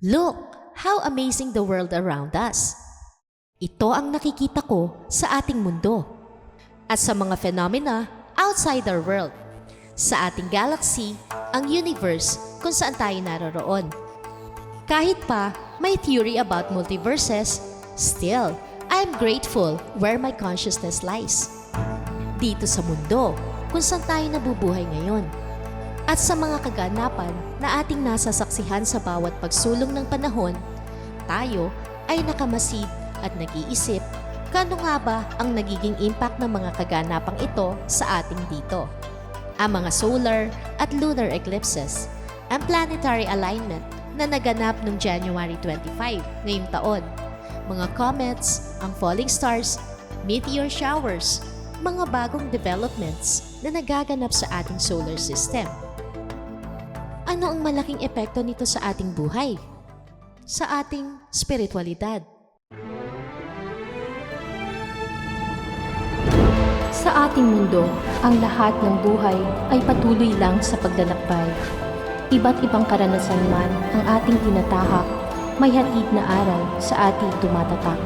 Look, how amazing the world around us. Ito ang nakikita ko sa ating mundo at sa mga phenomena outside our world. Sa ating galaxy, ang universe kung saan tayo naroroon. Kahit pa may theory about multiverses, still, I'm grateful where my consciousness lies. Dito sa mundo kung saan tayo nabubuhay ngayon. At sa mga kaganapan na ating nasasaksihan sa bawat pagsulong ng panahon, tayo ay nakamasid at nag-iisip kano nga ba ang nagiging impact ng mga kaganapang ito sa ating dito. Ang mga solar at lunar eclipses, ang planetary alignment na naganap noong January 25 ngayong taon, mga comets, ang falling stars, meteor showers, mga bagong developments na nagaganap sa ating solar system. Ano ang malaking epekto nito sa ating buhay? Sa ating spiritualidad? Sa ating mundo, ang lahat ng buhay ay patuloy lang sa paglalakbay. Iba't ibang karanasan man ang ating tinatahak, may hatid na aral sa ating tumatatak.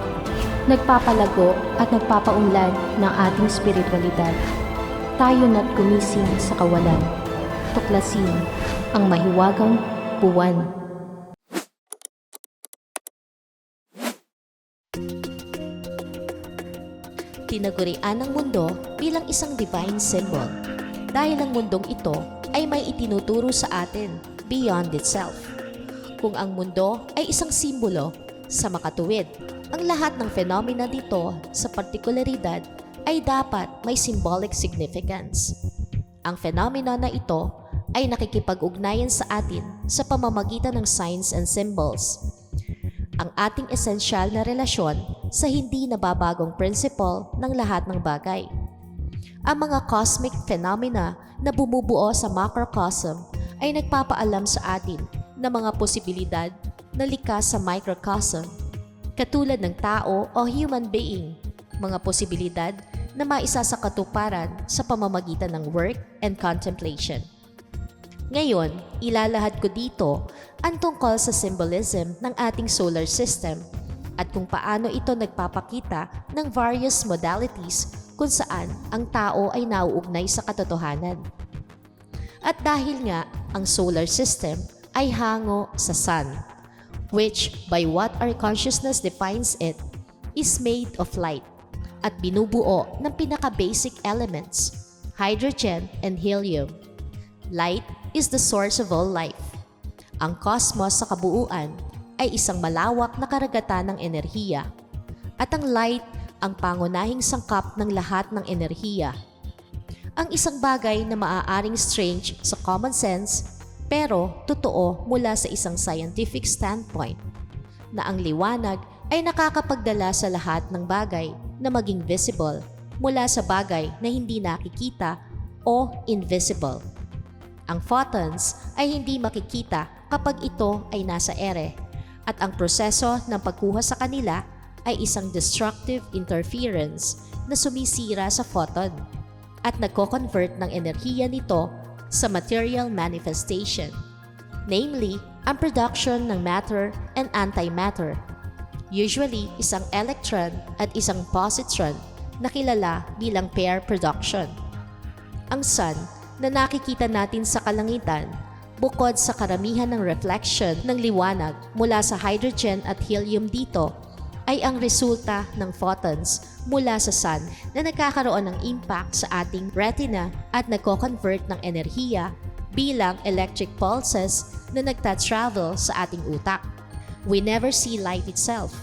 Nagpapalago at nagpapaunlad ng ating spiritualidad. Tayo na't gumising sa kawalan. Tuklasin ang mahiwagang buwan. tinagurian ng mundo bilang isang divine symbol dahil ang mundong ito ay may itinuturo sa atin beyond itself. Kung ang mundo ay isang simbolo sa makatuwid, ang lahat ng phenomena dito sa partikularidad ay dapat may symbolic significance. Ang phenomena na ito ay nakikipag-ugnayan sa atin sa pamamagitan ng signs and symbols ang ating esensyal na relasyon sa hindi nababagong principle ng lahat ng bagay. Ang mga cosmic phenomena na bumubuo sa macrocosm ay nagpapaalam sa atin ng mga posibilidad na likas sa microcosm, katulad ng tao o human being, mga posibilidad na maisa sa katuparan sa pamamagitan ng work and contemplation. Ngayon, ilalahad ko dito ang tungkol sa symbolism ng ating solar system at kung paano ito nagpapakita ng various modalities kung saan ang tao ay nauugnay sa katotohanan. At dahil nga ang solar system ay hango sa sun, which by what our consciousness defines it, is made of light at binubuo ng pinaka-basic elements, hydrogen and helium. Light is the source of all life. Ang cosmos sa kabuuan ay isang malawak na karagatan ng enerhiya. At ang light ang pangunahing sangkap ng lahat ng enerhiya. Ang isang bagay na maaaring strange sa common sense pero totoo mula sa isang scientific standpoint na ang liwanag ay nakakapagdala sa lahat ng bagay na maging visible mula sa bagay na hindi nakikita o invisible. Ang photons ay hindi makikita kapag ito ay nasa ere at ang proseso ng pagkuha sa kanila ay isang destructive interference na sumisira sa photon at nagko-convert ng enerhiya nito sa material manifestation, namely ang production ng matter and antimatter. Usually, isang electron at isang positron na kilala bilang pair production. Ang sun na nakikita natin sa kalangitan bukod sa karamihan ng reflection ng liwanag mula sa hydrogen at helium dito ay ang resulta ng photons mula sa sun na nagkakaroon ng impact sa ating retina at nagko-convert ng enerhiya bilang electric pulses na nagta-travel sa ating utak. We never see light itself.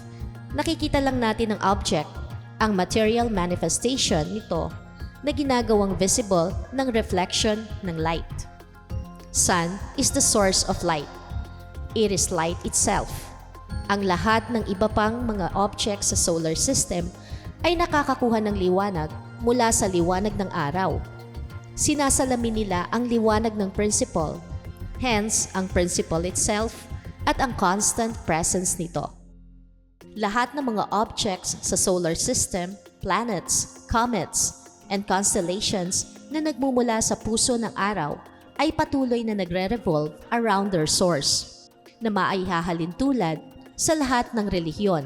Nakikita lang natin ang object, ang material manifestation nito na ginagawang visible ng reflection ng light. Sun is the source of light. It is light itself. Ang lahat ng iba pang mga objects sa solar system ay nakakakuha ng liwanag mula sa liwanag ng araw. Sinasalamin nila ang liwanag ng principle, hence ang principle itself at ang constant presence nito. Lahat ng mga objects sa solar system, planets, comets, and constellations na nagmumula sa puso ng araw ay patuloy na nagre-revolve around their source. na maihahalin tulad sa lahat ng relihiyon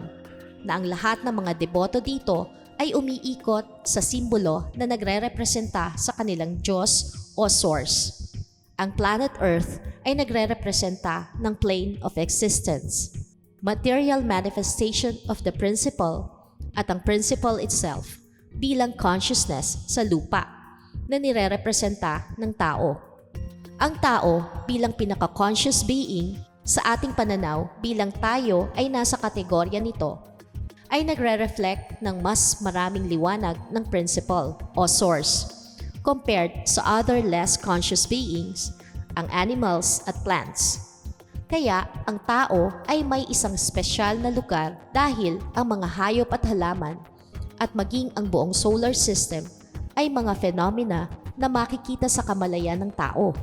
na ang lahat ng mga deboto dito ay umiikot sa simbolo na nagre-representa sa kanilang Diyos o source. Ang planet Earth ay nagre-representa ng plane of existence, material manifestation of the principle at ang principle itself bilang consciousness sa lupa na nire-representa ng tao. Ang tao bilang pinaka-conscious being sa ating pananaw bilang tayo ay nasa kategorya nito ay nagre-reflect ng mas maraming liwanag ng principle o source compared sa other less conscious beings, ang animals at plants. Kaya ang tao ay may isang espesyal na lugar dahil ang mga hayop at halaman at maging ang buong solar system ay mga phenomena na makikita sa kamalayan ng tao.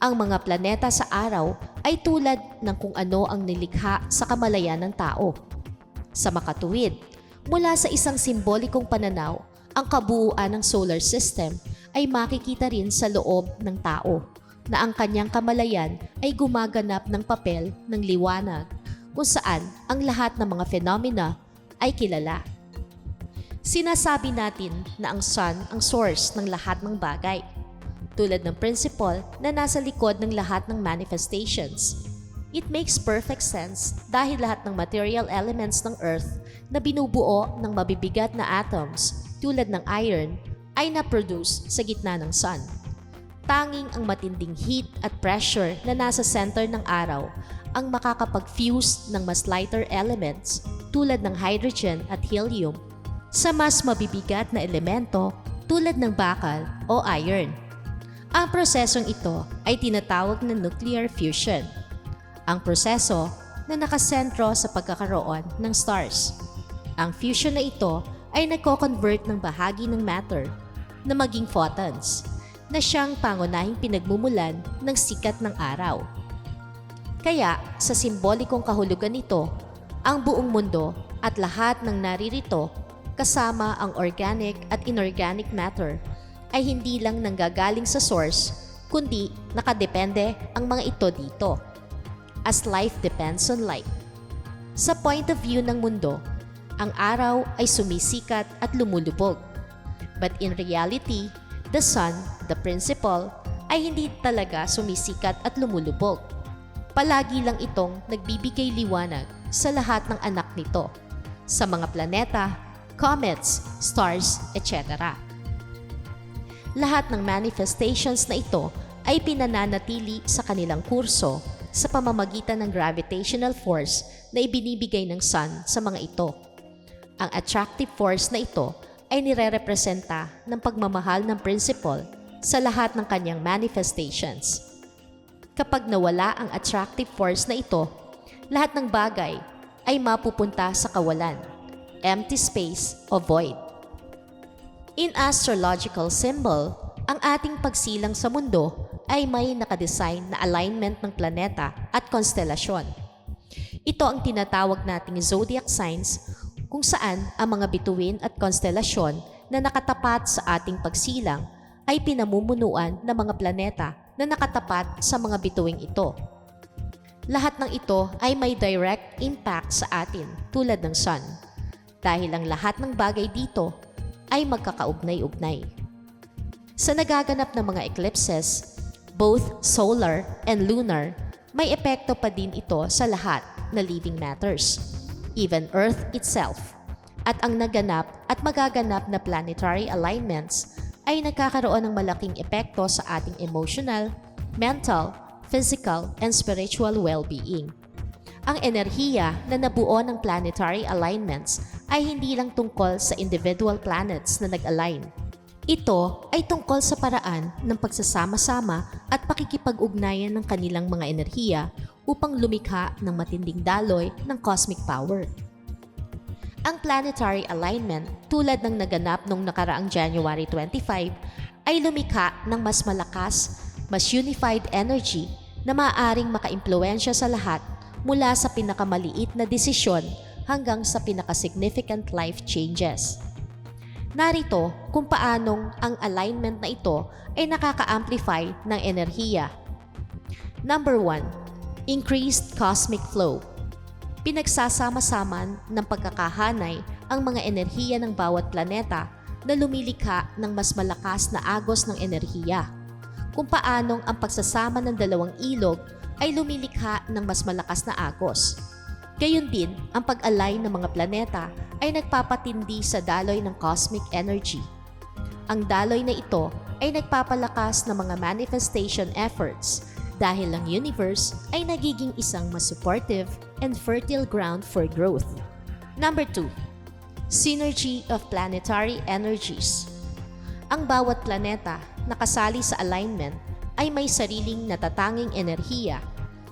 Ang mga planeta sa araw ay tulad ng kung ano ang nilikha sa kamalayan ng tao. Sa makatuwid, mula sa isang simbolikong pananaw, ang kabuuan ng solar system ay makikita rin sa loob ng tao na ang kanyang kamalayan ay gumaganap ng papel ng liwanag kung saan ang lahat ng mga phenomena ay kilala. Sinasabi natin na ang sun ang source ng lahat ng bagay, tulad ng principle na nasa likod ng lahat ng manifestations. It makes perfect sense dahil lahat ng material elements ng Earth na binubuo ng mabibigat na atoms tulad ng iron ay na-produce sa gitna ng sun. Tanging ang matinding heat at pressure na nasa center ng araw ang makakapag-fuse ng mas lighter elements tulad ng hydrogen at helium sa mas mabibigat na elemento tulad ng bakal o iron. Ang prosesong ito ay tinatawag na nuclear fusion. Ang proseso na nakasentro sa pagkakaroon ng stars. Ang fusion na ito ay nagko-convert ng bahagi ng matter na maging photons na siyang pangunahing pinagmumulan ng sikat ng araw. Kaya sa simbolikong kahulugan nito, ang buong mundo at lahat ng naririto kasama ang organic at inorganic matter ay hindi lang nanggagaling sa source kundi nakadepende ang mga ito dito as life depends on light. Sa point of view ng mundo, ang araw ay sumisikat at lumulubog. But in reality, the sun, the principle, ay hindi talaga sumisikat at lumulubog. Palagi lang itong nagbibigay liwanag sa lahat ng anak nito, sa mga planeta, comets, stars, etc. Lahat ng manifestations na ito ay pinananatili sa kanilang kurso sa pamamagitan ng gravitational force na ibinibigay ng sun sa mga ito. Ang attractive force na ito ay nire-representa ng pagmamahal ng principle sa lahat ng kanyang manifestations. Kapag nawala ang attractive force na ito, lahat ng bagay ay mapupunta sa kawalan, empty space o void. In astrological symbol, ang ating pagsilang sa mundo ay may nakadesign na alignment ng planeta at konstelasyon. Ito ang tinatawag nating zodiac signs kung saan ang mga bituin at konstelasyon na nakatapat sa ating pagsilang ay pinamumunuan ng mga planeta na nakatapat sa mga bituing ito. Lahat ng ito ay may direct impact sa atin tulad ng sun dahil ang lahat ng bagay dito ay magkakaugnay-ugnay. Sa nagaganap ng mga eclipses, both solar and lunar, may epekto pa din ito sa lahat na living matters, even Earth itself. At ang naganap at magaganap na planetary alignments ay nagkakaroon ng malaking epekto sa ating emotional, mental, physical, and spiritual well-being. Ang enerhiya na nabuo ng planetary alignments ay hindi lang tungkol sa individual planets na nag-align. Ito ay tungkol sa paraan ng pagsasama-sama at pakikipag-ugnayan ng kanilang mga enerhiya upang lumikha ng matinding daloy ng cosmic power. Ang planetary alignment tulad ng naganap noong nakaraang January 25 ay lumikha ng mas malakas, mas unified energy na maaaring makaimpluensya sa lahat mula sa pinakamaliit na desisyon hanggang sa pinaka-significant life changes. Narito kung paanong ang alignment na ito ay nakaka-amplify ng enerhiya. Number 1. Increased cosmic flow. Pinagsasama-sama ng pagkakahanay ang mga enerhiya ng bawat planeta na lumilikha ng mas malakas na agos ng enerhiya. Kung paanong ang pagsasama ng dalawang ilog ay lumilikha ng mas malakas na agos. Gayon din, ang pag-align ng mga planeta ay nagpapatindi sa daloy ng cosmic energy. Ang daloy na ito ay nagpapalakas ng mga manifestation efforts dahil ang universe ay nagiging isang mas supportive and fertile ground for growth. Number 2. Synergy of planetary energies. Ang bawat planeta na kasali sa alignment ay may sariling natatanging enerhiya.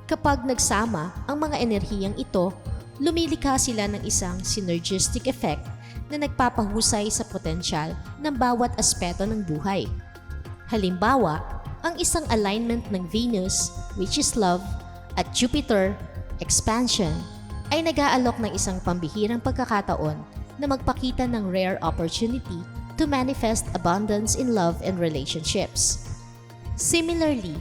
Kapag nagsama ang mga enerhiyang ito, lumilikha sila ng isang synergistic effect na nagpapahusay sa potensyal ng bawat aspeto ng buhay. Halimbawa, ang isang alignment ng Venus, which is love, at Jupiter, expansion, ay nag-aalok ng isang pambihirang pagkakataon na magpakita ng rare opportunity to manifest abundance in love and relationships. Similarly,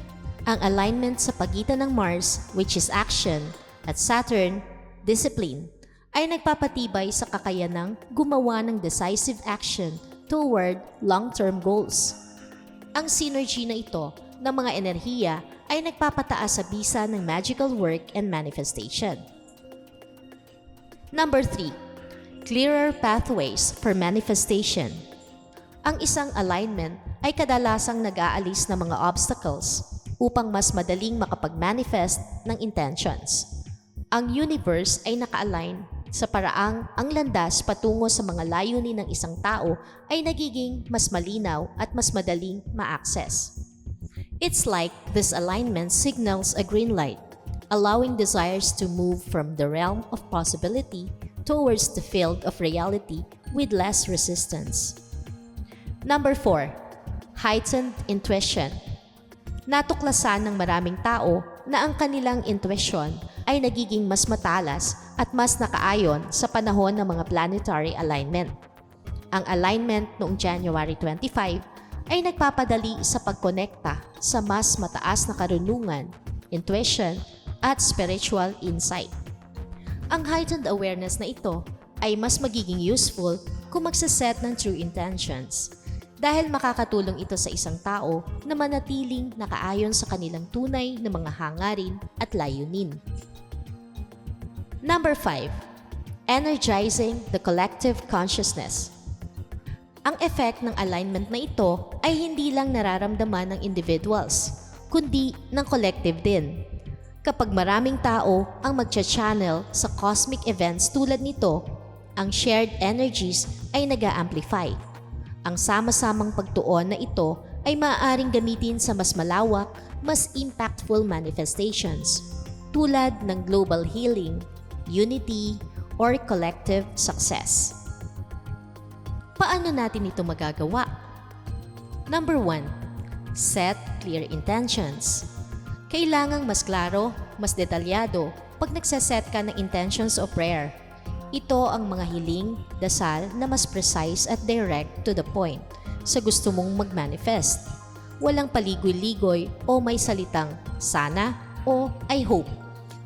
ang alignment sa pagitan ng Mars, which is action, at Saturn, discipline, ay nagpapatibay sa kakayanang gumawa ng decisive action toward long-term goals. Ang synergy na ito ng mga enerhiya ay nagpapataas sa bisa ng magical work and manifestation. Number 3. Clearer pathways for manifestation. Ang isang alignment ay kadalasang nag-aalis ng mga obstacles upang mas madaling makapag-manifest ng intentions. Ang universe ay naka-align sa paraang ang landas patungo sa mga layunin ng isang tao ay nagiging mas malinaw at mas madaling ma-access. It's like this alignment signals a green light, allowing desires to move from the realm of possibility towards the field of reality with less resistance. Number 4. Heightened intuition. Natuklasan ng maraming tao na ang kanilang intuition ay nagiging mas matalas at mas nakaayon sa panahon ng mga planetary alignment. Ang alignment noong January 25 ay nagpapadali sa pagkonekta sa mas mataas na karunungan, intuition, at spiritual insight. Ang heightened awareness na ito ay mas magiging useful kung magsaset ng true intentions dahil makakatulong ito sa isang tao na manatiling nakaayon sa kanilang tunay na mga hangarin at layunin. Number 5. Energizing the collective consciousness. Ang effect ng alignment na ito ay hindi lang nararamdaman ng individuals, kundi ng collective din. Kapag maraming tao ang magcha-channel sa cosmic events tulad nito, ang shared energies ay nag amplify Ang sama-samang pagtuon na ito ay maaaring gamitin sa mas malawak, mas impactful manifestations tulad ng global healing, unity, or collective success. Paano natin ito magagawa? Number 1. Set clear intentions. Kailangang mas klaro, mas detalyado pag nagsaset ka ng intentions of prayer. Ito ang mga hiling, dasal na mas precise at direct to the point sa gusto mong mag-manifest. Walang paligoy-ligoy o may salitang sana o I hope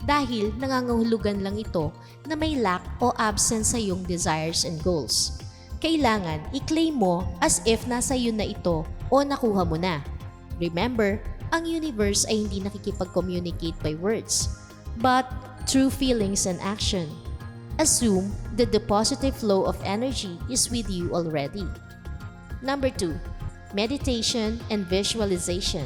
dahil nangangahulugan lang ito na may lack o absence sa iyong desires and goals. Kailangan i-claim mo as if nasa iyo na ito o nakuha mo na. Remember, ang universe ay hindi nakikipag-communicate by words, but through feelings and action. Assume that the positive flow of energy is with you already. Number 2. Meditation and Visualization.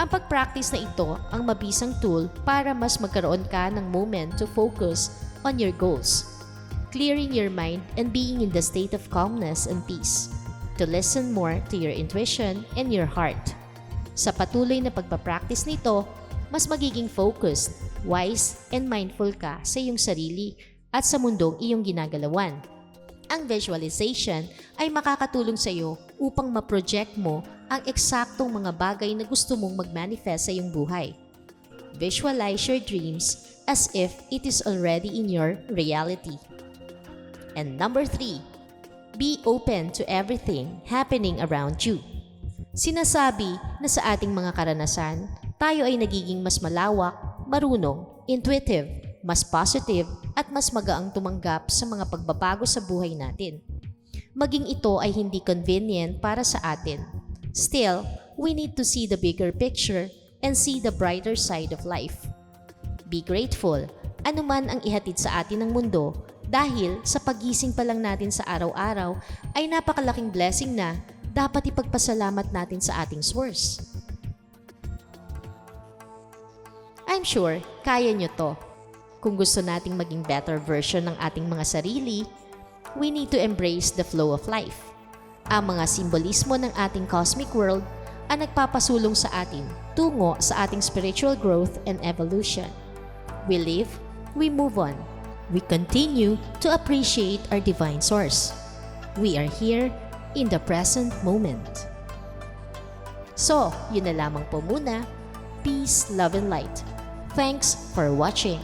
Ang pag-practice na ito ang mabisang tool para mas magkaroon ka ng moment to focus on your goals, clearing your mind and being in the state of calmness and peace, to listen more to your intuition and your heart. Sa patuloy na pagpapractice nito, mas magiging focused, wise, and mindful ka sa iyong sarili at sa mundong iyong ginagalawan. Ang visualization ay makakatulong sa iyo upang ma-project mo ang eksaktong mga bagay na gusto mong mag-manifest sa iyong buhay. Visualize your dreams as if it is already in your reality. And number three, be open to everything happening around you. Sinasabi na sa ating mga karanasan, tayo ay nagiging mas malawak, marunong, intuitive, mas positive, at mas magaang tumanggap sa mga pagbabago sa buhay natin. Maging ito ay hindi convenient para sa atin. Still, we need to see the bigger picture and see the brighter side of life. Be grateful, anuman ang ihatid sa atin ng mundo dahil sa pagising pa lang natin sa araw-araw ay napakalaking blessing na dapat ipagpasalamat natin sa ating source. I'm sure kaya nyo to. Kung gusto nating maging better version ng ating mga sarili, we need to embrace the flow of life. Ang mga simbolismo ng ating cosmic world ang nagpapasulong sa atin tungo sa ating spiritual growth and evolution. We live, we move on. We continue to appreciate our divine source. We are here in the present moment. So, yun na lamang po muna. Peace, love, and light. Thanks for watching.